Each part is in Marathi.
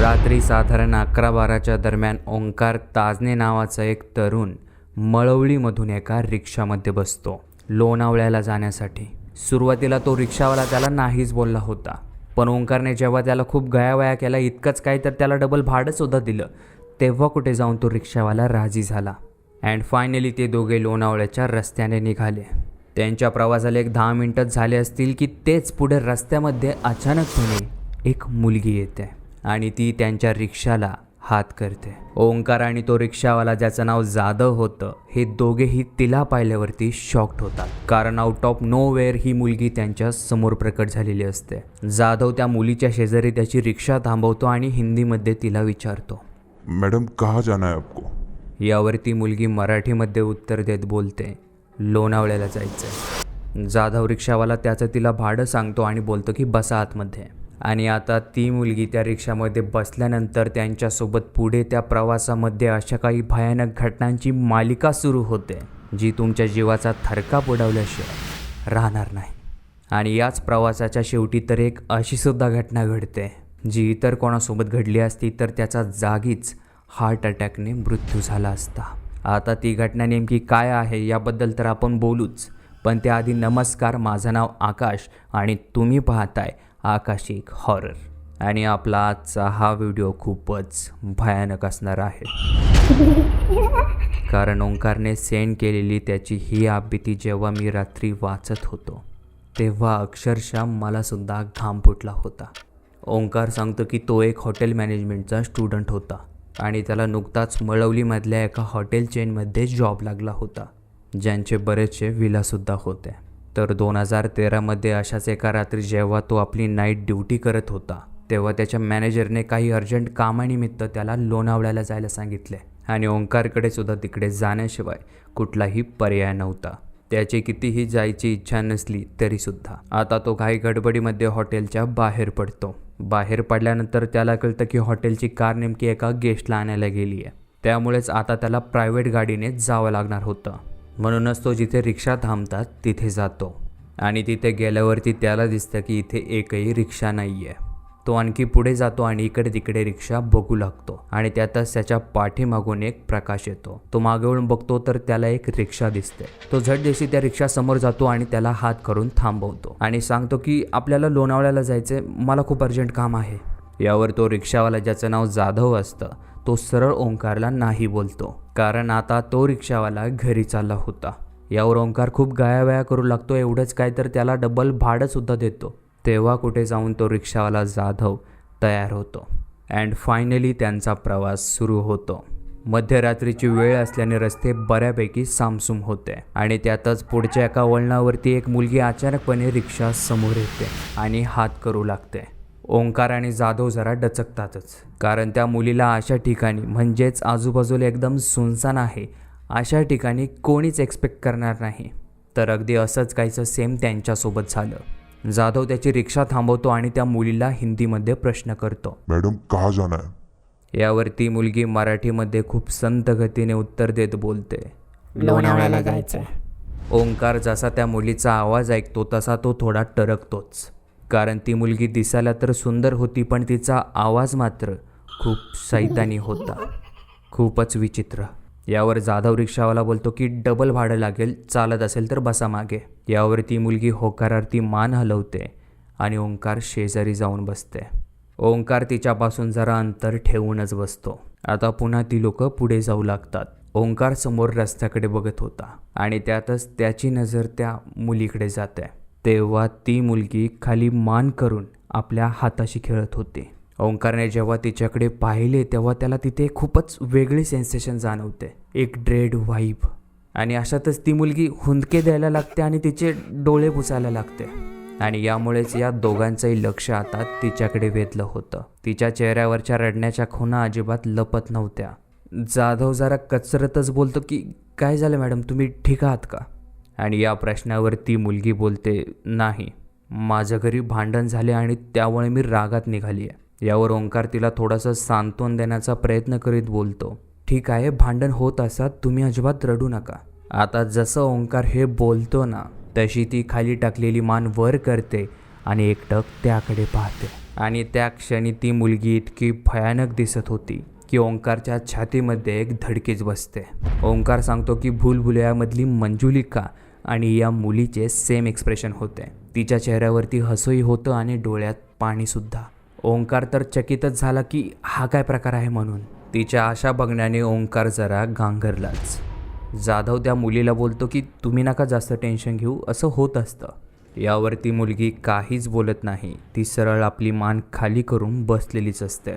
रात्री साधारण अकरा बाराच्या दरम्यान ओंकार ताजने नावाचा एक तरुण मळवळीमधून एका रिक्षामध्ये बसतो लोणावळ्याला जाण्यासाठी. सुरुवातीला तो रिक्षावाला त्याला नाहीच बोलला होता पण ओंकारने जेव्हा त्याला खूप गयावया केला इतकंच काय तर त्याला डबल भाडंसुद्धा दिलं तेव्हा कुठे जाऊन तो रिक्षावाला राजी झाला. अँड फायनली ते दोघे लोणावळ्याच्या रस्त्याने निघाले. त्यांच्या प्रवासाला एक दहा मिनटंच झाले असतील की तेच पुढे रस्त्यामध्ये अचानकपणे एक मुलगी येते. आणि ती त्यांच्या रिक्षाला हात करते. ओंकार आणि तो रिक्षावाला ज्याचं नाव जाधव होतं हे दोघेही तिला पाहिल्यावरती शॉक्ड होतात. कारण आउट ऑफ नो वेअर ही मुलगी त्यांच्यासमोर प्रकट झालेली असते. जाधव त्या मुलीच्या शेजारी त्याची रिक्षा थांबवतो आणि हिंदीमध्ये तिला विचारतो. मैडम कहाँ जाना है आपको? यावरती मुलगी मराठीमध्ये उत्तर देत बोलते लोणावळ्याला जायचं जाधव रिक्षावाला त्याचं तिला भाडं सांगतो आणि बोलतो की बसा आतमध्ये. आणि आता ती मुलगी त्या रिक्षामध्ये बसल्यानंतर त्यांच्यासोबत पुढे त्या प्रवासामध्ये अशा काही भयानक घटनांची मालिका सुरू होते जी तुमच्या जीवाचा थरकाप उडवल्याशिवाय राहणार नाही. आणि याच प्रवासाच्या शेवटी तर एक अशीसुद्धा घटना घडते जी इतर कोणासोबत घडली असती तर त्याचा जागीच हार्ट अटॅकने मृत्यू झाला असता. आता ती घटना नेमकी काय आहे याबद्दल तर आपण बोलूच पण त्याआधी नमस्कार माझं नाव आकाश आणि तुम्ही पाहताय आकाश एक हॉरर आणि आपला आजचा हा व्हिडिओ खूपच भयानक असणार आहे. कारण ओंकारने सेंड केलेली त्याची ही आपबीती जेव्हा मी रात्री वाचत होतो तेव्हा अक्षरशः मलासुद्धा घाम फुटला होता. ओंकार सांगतो की तो एक हॉटेल मॅनेजमेंटचा स्टुडंट होता आणि त्याला नुकताच मळवलीमधल्या एका हॉटेल चेनमध्ये जॉब लागला होता ज्यांचे बरेचसे विलासुद्धा होते. तर दोन हजार तेरामध्ये अशाच एका रात्री जेव्हा तो आपली नाईट ड्युटी करत होता तेव्हा त्याच्या मॅनेजरने काही अर्जंट कामानिमित्त त्याला लोणावळ्याला जायला सांगितले. आणि ओंकारकडे सुद्धा तिकडे जाण्याशिवाय कुठलाही पर्याय नव्हता. त्याची कितीही जायची इच्छा नसली तरीसुद्धा आता तो काही गडबडीमध्ये हॉटेलच्या बाहेर पडतो. बाहेर पडल्यानंतर त्याला कळतं की हॉटेलची कार नेमकी एका गेस्टला आणायला गेली आहे त्यामुळेच आता त्याला प्रायव्हेट गाडीने जावं लागणार होतं. म्हणूनच तो जिथे रिक्षा थांबतात तिथे जातो. आणि तिथे गेल्यावरती त्याला दिसतं की इथे एकही रिक्षा नाही आहे तो आणखी पुढे जातो आणि इकडे तिकडे रिक्षा बघू लागतो. आणि त्यातच त्याच्या पाठीमागून एक प्रकाश येतो. तो मागे वळून बघतो तर त्याला एक रिक्षा दिसते. तो झटदेशी त्या रिक्षा समोर जातो आणि त्याला हात करून थांबवतो. आणि सांगतो की आपल्याला लोणावळ्याला जायचंय. मला खूप अर्जंट काम आहे. यावर तो रिक्षावाला ज्याचं नाव जाधव असतं तो सरळ ओंकारला नाही बोलतो. कारण आता तो रिक्षावाला घरी चालला होता. यावर ओंकार खूप गायावया करू लागतो एवढंच काय तर त्याला डबल भाडंसुद्धा देतो. तेव्हा कुठे जाऊन तो रिक्षावाला जाधव तयार होतो. अँड फायनली त्यांचा प्रवास सुरू होतो. मध्यरात्रीची वेळ असल्याने रस्ते बऱ्यापैकी सामसूम होते आणि त्यातच पुढच्या एका वळणावरती एक मुलगी अचानकपणे रिक्षा समोर येते आणि हात करू लागते. ओंकार आणि जाधव जरा डचकतातच. कारण त्या मुलीला अशा ठिकाणी म्हणजेच आजूबाजूला एकदम सुनसान आहे अशा ठिकाणी कोणीच एक्सपेक्ट करणार नाही. तर अगदी असंच काहीचं सेम त्यांच्यासोबत झालं. जाधव त्याची रिक्षा थांबवतो आणि त्या मुलीला हिंदीमध्ये प्रश्न करतो. मैडम कहाँ जाना है यावर ती मुलगी मराठीमध्ये खूप संत गतीने उत्तर देत बोलते. लोणावळ्याला जायचंय. ओंकार जसा त्या मुलीचा आवाज ऐकतो तसा तो थोडा टरकतोच. कारण ती मुलगी दिसायला तर सुंदर होती पण तिचा आवाज मात्र खूप सैतानी होता. खूपच विचित्र. यावर जाधव रिक्षावाला बोलतो की डबल भाडं लागेल चालत असेल तर बसा मागे. यावर ती मुलगी होकारार्थी मान हलवते आणि ओंकार शेजारी जाऊन बसते. ओंकार तिच्यापासून जरा अंतर ठेवूनच बसतो. आता पुन्हा ती लोक पुढे जाऊ लागतात. ओंकार समोर रस्त्याकडे बघत होता आणि त्यातच त्याची नजर त्या मुलीकडे जाते. तेव्हा ती मुलगी खाली मान करून आपल्या हाताशी खेळत होती. ओंकारने जेव्हा तिच्याकडे पाहिले तेव्हा त्याला तिथे खूपच वेगळी सेन्सेशन जाणवते. एक ड्रेड वाईब आणि अशातच ती मुलगी हुंदके द्यायला लागते आणि तिचे डोळे पुसायला लागते. आणि यामुळेच या दोघांचंही लक्ष आता तिच्याकडे वेधलं होतं. तिच्या चेहऱ्यावरच्या रडण्याच्या खुणा अजिबात लपत नव्हत्या. जाधव जरा कचरतच बोलतो की काय झालं मॅडम? तुम्ही ठीक आहात का? आणि या प्रश्नावर ती मुलगी बोलते नाही माझ्या घरी भांडण झाले आणि त्यामुळे मी रागात निघाली आहे यावर ओंकार तिला थोडासा सांत्वन देण्याचा प्रयत्न करीत बोलतो. ठीक आहे भांडण होत असतात तुम्ही अजिबात रडू नका. आता जसं ओंकार हे बोलतो ना तशी ती खाली टाकलेली मान वर करते आणि एकटक त्याकडे पाहते. आणि त्या क्षणी ती मुलगी इतकी भयानक दिसत होती की ओंकारच्या छातीमध्ये एक धडकीच बसते. ओंकार सांगतो की भूलभुलयामधली मंजुलिका आणि या मुलीचे सेम एक्सप्रेशन होते. तिच्या चेहऱ्यावरती हसंही होतं आणि डोळ्यात पाणीसुद्धा. ओंकार तर चकितच झाला की हा काय प्रकार आहे म्हणून. तिच्या आशा बघण्याने ओंकार जरा गांगरलाच जाधव त्या मुलीला बोलतो की तुम्ही नका जास्त टेन्शन घेऊ असं होत असतं. यावर ती मुलगी काहीच बोलत नाही. ती सरळ आपली मान खाली करून बसलेलीच असते.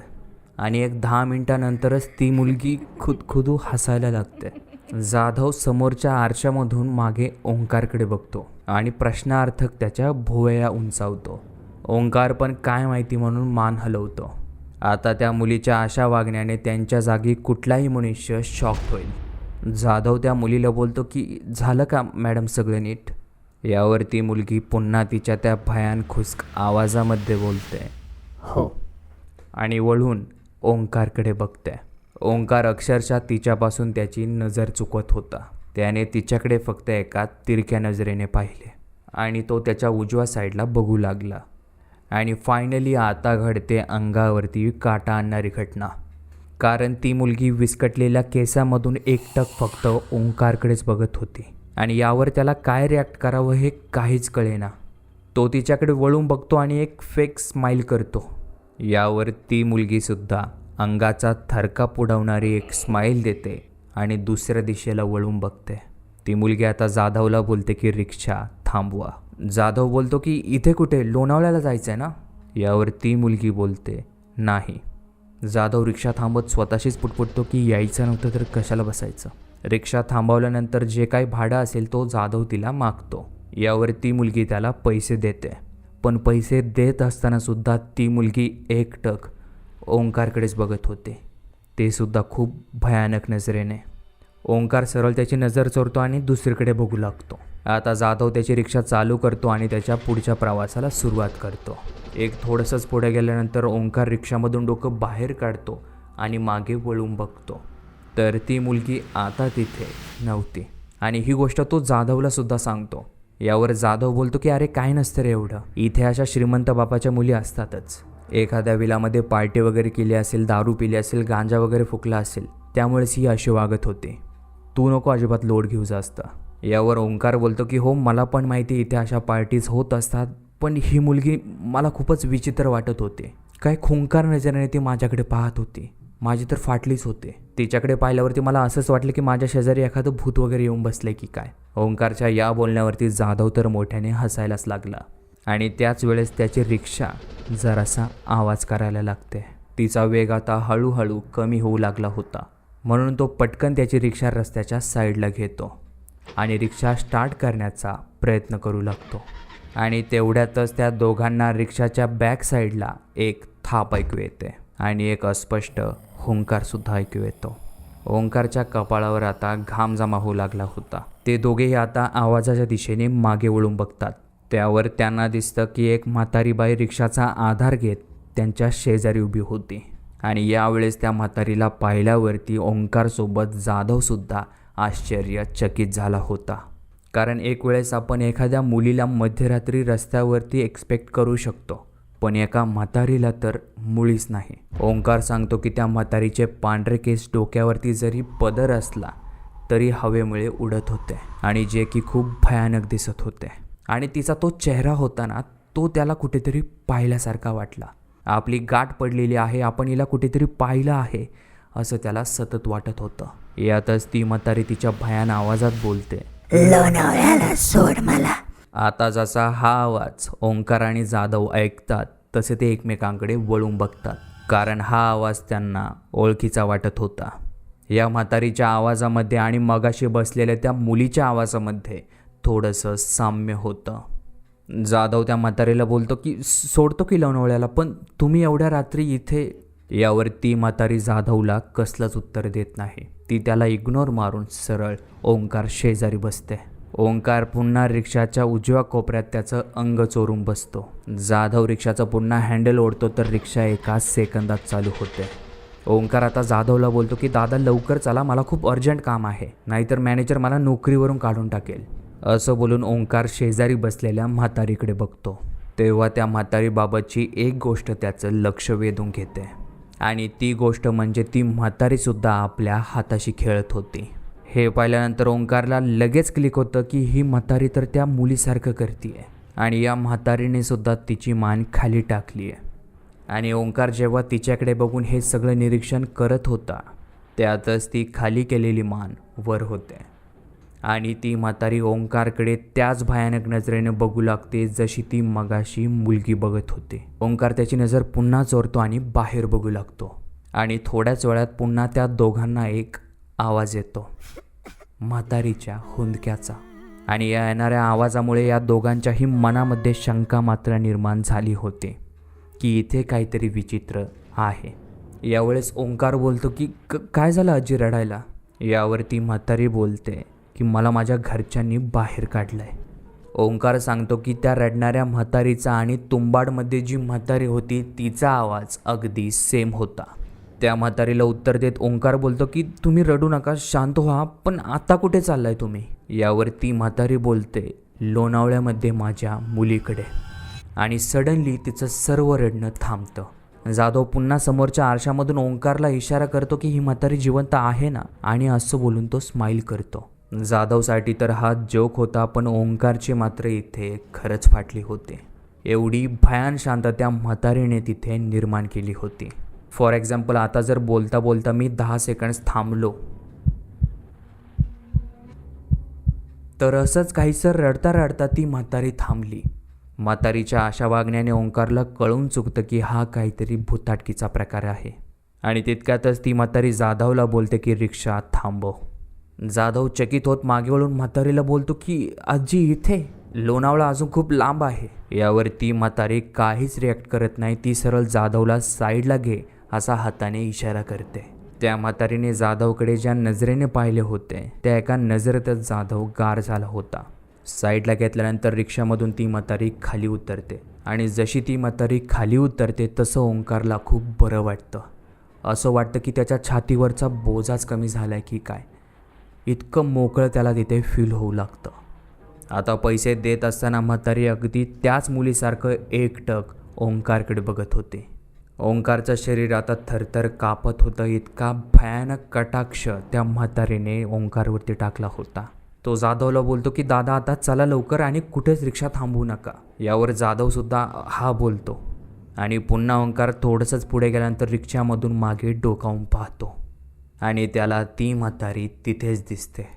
आणि एक दहा मिनिटानंतरच ती मुलगी खुदखुदू हसायला लागते. जाधव समोरच्या आरशामधून मागे ओंकारकडे बघतो आणि प्रश्नार्थक त्याच्या भुवया उंचावतो. ओंकार पण काय माहिती म्हणून मान हलवतो. आता त्या मुलीच्या अशा वागण्याने त्यांच्या जागी कुठलाही मनुष्य शॉक होईल. जाधव त्या मुलीला बोलतो की झालं का मॅडम सगळं नीट? यावर ती मुलगी पुन्हा तिच्या त्या भयान खुसक आवाजामध्ये बोलते. हो. आणि वळून ओंकारकडे बघते. ओंकार अक्षरशः तिच्यापासून त्याची नजर चुकवत होता. त्याने तिच्याकडे फक्त एका तिरक्या नजरेने पाहिले आणि तो त्याच्या उजव्या साईडला बघू लागला. आणि फायनली आता घडते अंगावरती काटा आणणारी घटना. कारण ती मुलगी विस्कटलेल्या केसामधून एकटक फक्त ओंकारकडेच बघत होती. आणि यावर त्याला काय रिॲक्ट करावं हे काहीच कळेना. तो तिच्याकडे वळून बघतो आणि एक फेक स्माईल करतो. यावर ती मुलगीसुद्धा अंगाचा थरकाप उडवणारी एक स्माईल देते आणि दुसऱ्या दिशेला वळून बघते. ती मुलगी आता जाधवला बोलते की रिक्षा थांबवा. जाधव बोलतो की इथे कुठे? लोणावळ्याला जायचं आहे ना? यावर ती मुलगी बोलते नाही. जाधव रिक्षा थांबत स्वतःशीच पुटपुटतो की यायचं नव्हतं तर कशाला बसायचं? रिक्षा थांबवल्यानंतर जे काही भाडं असेल तो जाधव तिला मागतो. यावर ती मुलगी त्याला पैसे देते. पण पैसे देत असताना सुद्धा ती मुलगी एकटक ओंकारकडेच बघत होते. ते सुद्धा खूप भयानक नजरेने. ओंकार सरळ त्याची नजर चोरतो आणि दुसरीकडे बघू लागतो. आता जाधव त्याची रिक्षा चालू करतो आणि त्याच्या पुढच्या प्रवासाला सुरुवात करतो. एक थोडंसंच पुढे गेल्यानंतर ओंकार रिक्षामधून डोकं बाहेर काढतो आणि मागे वळून बघतो. तर ती मुलगी आता तिथे नव्हती. आणि ही गोष्ट तो जाधवला सुद्धा सांगतो. यावर जाधव बोलतो की अरे काय नसतं रे एवढं? इथे अशा श्रीमंत बापाच्या मुली असतातच. एखाद्या विलामध्ये पार्टी वगैरे केली असेल दारू पिली असेल गांजा वगैरे फुकला असेल त्यामुळेच ही अशी वागत होते. तू नको अजिबात लोड घेऊ जास्त. यावर ओंकार बोलतो की हो मला पण माहिती इथे अशा पार्टीज होत असतात पण ही मुलगी मला खूपच विचित्र वाटत होते. काय खुंकार नजरेने ती माझ्याकडे पाहत होती. माझी तर फाटलीच होते. तिच्याकडे पाहिल्यावरती मला असंच वाटलं की माझ्या शेजारी एखादं भूत वगैरे येऊन बसले की काय? ओंकारच्या या बोलण्यावरती जाधव तर मोठ्याने हसायलाच लागला. आणि त्याच वेळेस त्याची रिक्षा जरासा आवाज करायला लागते. तिचा वेग आता हळूहळू कमी होऊ लागला होता. म्हणून तो पटकन त्याची रिक्षा रस्त्याच्या साईडला घेतो आणि रिक्षा स्टार्ट करण्याचा प्रयत्न करू लागतो. आणि तेवढ्यातच त्या दोघांना रिक्षाच्या बॅक साईडला एक थाप ऐकू येते आणि एक अस्पष्ट हुंकारसुद्धा ऐकू येतो. ओंकारच्या कपाळावर आता घाम जमा होऊ लागला होता. ते दोघेही आता आवाजाच्या दिशेने मागे वळून बघतात. त्यावर त्यांना दिसतं की एक म्हातारी बाई रिक्षाचा आधार घेत त्यांच्या शेजारी उभी होती. आणि यावेळेस त्या म्हातारीला पाहिल्यावरती ओंकारसोबत जाधवसुद्धा आश्चर्यचकित झाला होता. कारण एक वेळेस आपण एखाद्या मुलीला मध्यरात्री रस्त्यावरती एक्सपेक्ट करू शकतो पण एका म्हातारीला तर मुळीच नाही. ओंकार सांगतो की त्या म्हातारीचे पांढरे केस डोक्यावरती जरी पदर असला तरी हवेमुळे उडत होते आणि जे की खूप भयानक दिसत होते. आणि तिचा तो चेहरा होता ना तो त्याला कुठेतरी पाहिल्यासारखा वाटला. आपली गाठ पडलेली आहे आपण हिला कुठेतरी पाहिलं आहे असं त्याला सतत वाटत होतं. यातच ती म्हातारी तिच्या भयान आवाजात बोलते. सोड मला. आता जसा हा आवाज ओंकार आणि जाधव ऐकतात तसे ते एकमेकांकडे वळून बघतात. कारण हा आवाज त्यांना ओळखीचा वाटत होता. या म्हातारीच्या आवाजामध्ये आणि मगाशी बसलेल्या त्या मुलीच्या आवाजामध्ये थोडंसं साम्य होतं. जाधव त्या म्हातारीला बोलतो की सोडतो की लवणवळ्याला पण तुम्ही एवढ्या रात्री इथे यावर ती म्हातारी जाधवला कसलंच उत्तर देत नाही. ती त्याला इग्नोर मारून सरळ ओंकार शेजारी बसते. ओंकार पुन्हा रिक्षाच्या उजव्या कोपऱ्यात त्याचं अंग चोरून बसतो. जाधव रिक्षाचं पुन्हा हँडल ओढतो तर रिक्षा एका सेकंदात चालू होते. ओंकार आता जाधवला बोलतो की दादा लवकर चला मला खूप अर्जंट काम आहे. नाहीतर मॅनेजर मला नोकरीवरून काढून टाकेल. असं बोलून ओंकार शेजारी बसलेल्या म्हातारीकडे बघतो. तेव्हा त्या म्हातारीबाबतची एक गोष्ट त्याचं लक्ष वेधून घेते. आणि ती गोष्ट म्हणजे ती म्हातारीसुद्धा आपल्या हाताशी खेळत होती. हे पाहिल्यानंतर ओंकारला लगेच क्लिक होतं की ही म्हातारी तर त्या मुलीसारखं करते आणि या म्हातारीने सुद्धा तिची मान खाली टाकली आहे आणि ओंकार जेव्हा तिच्याकडे बघून हे सगळं निरीक्षण करत होता त्यातच ती खाली केलेली मान वर होते. आणि ती म्हातारी ओंकारकडे त्याच भयानक नजरेने बघू लागते जशी ती मगाशी मुलगी बघत होती. ओंकार त्याची नजर पुन्हा चोरतो आणि बाहेर बघू लागतो. आणि थोड्याच वेळात पुन्हा त्या दोघांना एक आवाज येतो. म्हातारीच्या हुंदक्याचा. आणि या येणाऱ्या आवाजामुळे या दोघांच्याही मनामध्ये शंका मात्र निर्माण झाली होती की इथे काहीतरी विचित्र आहे. यावेळेस ओंकार बोलतो की "क- काय झालं आजी रडायला? यावर ती म्हातारी बोलते की मला माझ्या घरच्यांनी बाहेर काढलं आहे ओंकार सांगतो की त्या रडणाऱ्या म्हातारीचा आणि तुंबाडमध्ये जी म्हातारी होती तिचा आवाज अगदी सेम होता. त्या म्हातारीला उत्तर देत ओंकार बोलतो की तुम्ही रडू नका शांत व्हा पण आता कुठे चाललाय तुम्ही? यावर ती म्हातारी बोलते लोणावळ्यामध्ये माझ्या मुलीकडे. आणि सडनली तिचं सर्व रडणं थांबतं. जाधव पुन्हा समोरच्या आरशामधून ओंकारला इशारा करतो की ही म्हातारी जिवंत आहे ना? आणि असं बोलून तो स्माईल करतो. जाधवसाठी तर हा जोक होता पण ओंकारची मात्र इथे खरंच फाटली होते. एवढी भयान शांतता म्हातारीने तिथे निर्माण केली होती. फॉर एक्झाम्पल आता जर बोलता बोलता मी दहा सेकंड्स थांबलो. तर असंच काहीसर रडता रडता ती म्हातारी थांबली. म्हातारीच्या अशा वागण्याने ओंकारला कळून चुकतं की हा काहीतरी भूताटकीचा प्रकार आहे. आणि तितक्यातच ती म्हातारी जाधवला बोलते की रिक्षा थांबव. जाधव चकित होत मागे वळून म्हातारीला बोलतो की आजी इथे. लोणावळा अजून खूप लांब आहे. यावर ती म्हातारी काहीच रिॲक्ट करत नाही. ती सरळ जाधवला साईडला घे असा हाताने इशारा करते. त्या म्हातारीने जाधवकडे ज्या नजरेने पाहिले होते त्या एका नजरेतच जाधव गार झाला होता. साईडला घेतल्यानंतर रिक्षामधून ती म्हातारी खाली उतरते. आणि जशी ती म्हातारी खाली उतरते तसं ओंकारला खूप बरं वाटतं. असं वाटतं की त्याच्या छातीवरचा बोजाच कमी झाला आहे की काय. इतकं मोकळं त्याला तिथे फील होऊ लागतं. आता पैसे देत असताना म्हातारी अगदी त्याच मुलीसारखं एकटक ओंकारकडे बघत होते. ओंकारचं शरीर आता थरथर कापत होतं इतका भयानक कटाक्ष त्या म्हातारीने ओंकारवरती टाकला होता. तो जाधवला बोलतो की दादा आता चला लवकर आणि कुठेच रिक्षा थांबवू नका. यावर जाधवसुद्धा हा बोलतो. आणि पुन्हा ओंकार थोडंसंच पुढे गेल्यानंतर रिक्षामधून मागे डोकावून पाहतो. आणि त्याला ती म्हातारी तिथेच दिसते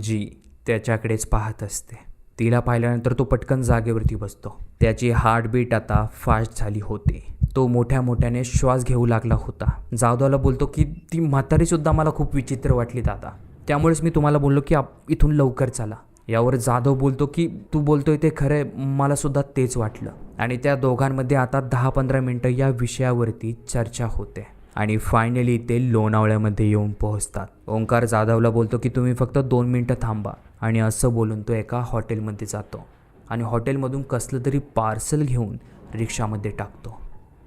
जी त्याच्याकडेच पाहत असते. तिला पाहिल्यानंतर तो पटकन जागेवरती बसतो. त्याची हार्टबीट आता फास्ट झाली होती. तो मोठ्या मोठ्याने श्वास घेऊ लागला होता. जाधवला बोलतो की ती म्हातारीसुद्धा मला खूप विचित्र वाटली दादा. त्यामुळेच मी तुम्हाला बोललो की आप इथून लवकर चला. यावर जाधव बोलतो की तू बोलतोय ते खरंय मला सुद्धा तेच वाटलं. आणि त्या दोघांमध्ये आता दहा पंधरा मिनटं या विषयावरती चर्चा होते. आणि फायनली ते लोणावळ्यामध्ये येऊन पोहोचतात. ओंकार जाधवला बोलतो की तुम्ही फक्त दोन मिनटं थांबा. आणि असं बोलून तो एका हॉटेलमध्ये जातो आणि हॉटेलमधून कसलं तरी पार्सल घेऊन रिक्षामध्ये टाकतो.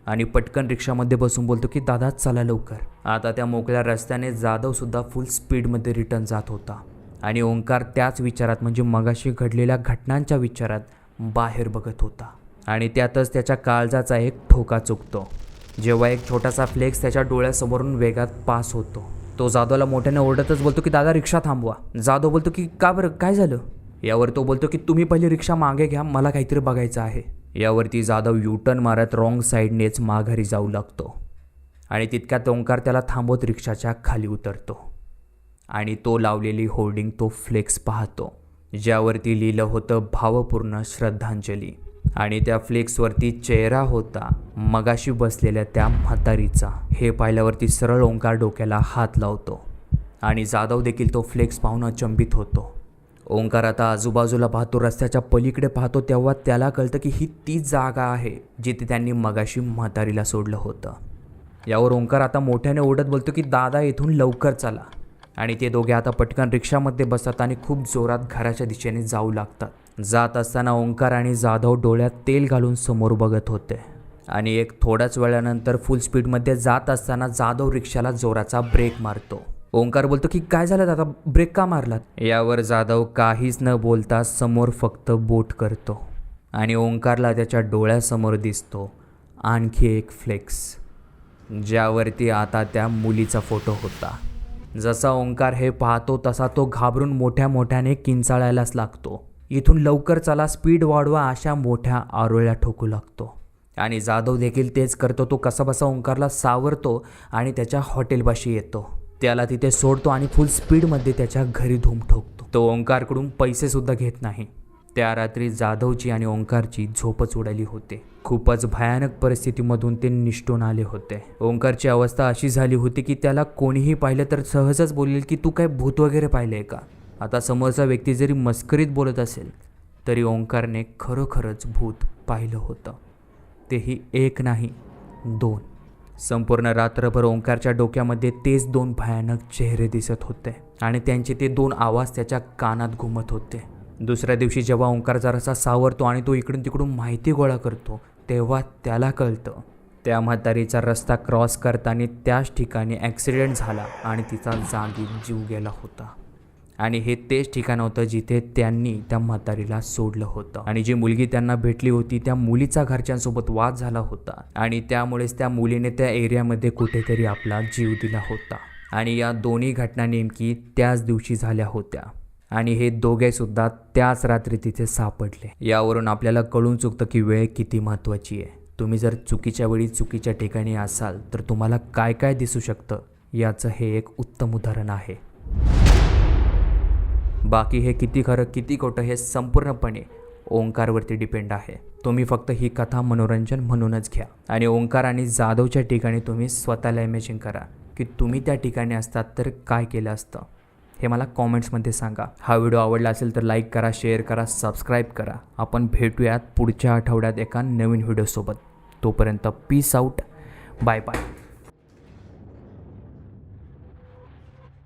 आणि पटकन रिक्षामध्ये बसून बोलतो की दादा चला लवकर. आता त्या मोकळ्या रस्त्याने जाधवसुद्धा फुल स्पीडमध्ये रिटर्न जात होता. आणि ओंकार त्याच विचारात म्हणजे मगाशी घडलेल्या घटनांच्या विचारात बाहेर बघत होता. आणि त्यातच त्याच्या काळजाचा एक ठोका चुकतो. जेव्हा एक छोटासा फ्लेक्स त्याच्या डोळ्यासमोरून वेगात पास होतो. तो जाधवला मोठ्याने ओरडतच बोलतो की दादा रिक्षा थांबवा. जाधव बोलतो की का बरं? काय झालं? यावर तो बोलतो की तुम्ही पहिली रिक्षा मागे घ्या मला काहीतरी बघायचं आहे. यावरती जाधव युटर्न मारत रॉंग साईडनेच माघारी जाऊ लागतो. आणि तितक्यात ओंकार त्याला थांबवत रिक्षाच्या खाली उतरतो. आणि तो लावलेली होर्डिंग तो फ्लेक्स पाहतो ज्यावरती लिहिलं होतं भावपूर्ण श्रद्धांजली. आणि त्या फ्लेक्सवरती चेहरा होता मगाशी बसलेल्या त्या म्हातारीचा. हे पाहिल्यावरती सरळ ओंकार डोक्याला हात लावतो आणि जाधव देखील तो फ्लेक्स पाहून अचंबित होतो. ओंकार आता आजूबाजूला पाहतो रस्त्याच्या पलीकडे पाहतो तेव्हा त्याला कळतं की ही तीच जागा आहे जिथे त्यांनी मगाशी म्हातारीला सोडलं होतं. यावर ओंकार आता मोठ्याने ओढत बोलतो की दादा इथून लवकर चला. आणि ते दोघे आता पटकन रिक्षामध्ये बसतात आणि खूप जोरात घराच्या दिशेने जाऊ लागतात. जात असताना ओंकार आणि जाधव डोळ्यात तेल घालून समोर बघत होते. आणि एक थोड्याच वेळानंतर फुल स्पीडमध्ये जात असताना जाधव रिक्षाला जोराचा ब्रेक मारतो. ओंकार बोलतो की काय झालं दादा? ब्रेक का मारलात? यावर जाधव काहीच न बोलता समोर फक्त बोट करतो. आणि ओंकारला त्याच्या डोळ्यासमोर दिसतो. आणखी एक फ्लेक्स ज्यावरती आता त्या मुलीचा फोटो होता. जसा ओंकार हे पाहतो तसा तो घाबरून मोठ्या मोठ्याने किंचाळायलाच लागतो. इथून लवकर चला स्पीड वाढवा अशा मोठ्या आरोळ्या ठोकू लागतो. आणि जाधव देखील तेच करतो तो कसाबसा ओंकारला सावरतो आणि त्याच्या हॉटेलपाशी येतो. त्याला तिथे सोडतो आणि फुल स्पीडमध्ये त्याच्या घरी धूम ठोकतो. तो ओंकारकडून पैसेसुद्धा घेत नाही. त्या रात्री जाधवची आणि ओंकारची झोपच उडाली होते. खूपच भयानक परिस्थितीमधून ते निष्ठून आले होते. ओंकारची अवस्था अशी झाली होती की त्याला कोणीही पाहिलं तर सहजच बोलेल की तू काय भूत वगैरे पाहिले का? आता समोरचा व्यक्ती जरी मस्करीत बोलत असेल तरी ओंकारने खरोखरच भूत पाहिलं होतं. तेही एक नाही दोन. संपूर्ण रात्रभर ओंकारच्या डोक्यामध्ये तेच दोन भयानक चेहरे दिसत होते आणि त्यांचे ते दोन आवाज त्याच्या कानात घुमत होते. दुसऱ्या दिवशी जेव्हा ओंकार जरासा सावरतो आणि तो इकडून तिकडून माहिती गोळा करतो तेव्हा त्याला कळतं. त्या म्हातारीचा रस्ता क्रॉस करताना त्याच ठिकाणी ॲक्सिडेंट झाला आणि तिचा जागी जीव गेला होता. आणि हे तेच ठिकाण होतं जिथे त्यांनी त्या म्हातारीला सोडलं होतं. आणि जी मुलगी त्यांना भेटली होती त्या मुलीचा घरच्यांसोबत वाद झाला होता. आणि त्यामुळेच त्या मुलीने त्या एरियामध्ये कुठेतरी आपला जीव दिला होता. आणि या दोन्ही घटना नेमकी त्याच दिवशी झाल्या होत्या. आणि हे दोघेसुद्धा त्याच रात्री तिथे सापडले. यावरून आपल्याला कळून चुकतं की वेळ किती महत्त्वाची आहे. तुम्ही जर चुकीच्या वेळी चुकीच्या ठिकाणी असाल तर तुम्हाला काय काय दिसू शकतं? याचं हे एक उत्तम उदाहरण आहे. बाकी हे किती खरं किती खोटं हे संपूर्णपणे ओंकारवरती डिपेंड आहे. तुम्ही फक्त ही कथा मनोरंजन म्हणूनच घ्या आणि ओंकार आणि जाधवच्या ठिकाणी तुम्ही स्वतःला इमॅजिन करा की तुम्ही त्या ठिकाणी असतात तर काय केलं असतं. हे मला कॉमेंट्समध्ये सांगा. हा व्हिडिओ आवडला असेल तर लाईक करा शेअर करा सबस्क्राईब करा. आपण भेटूयात पुढच्या आठवड्यात एका नवीन व्हिडिओसोबत. तोपर्यंत पीस आऊट बाय बाय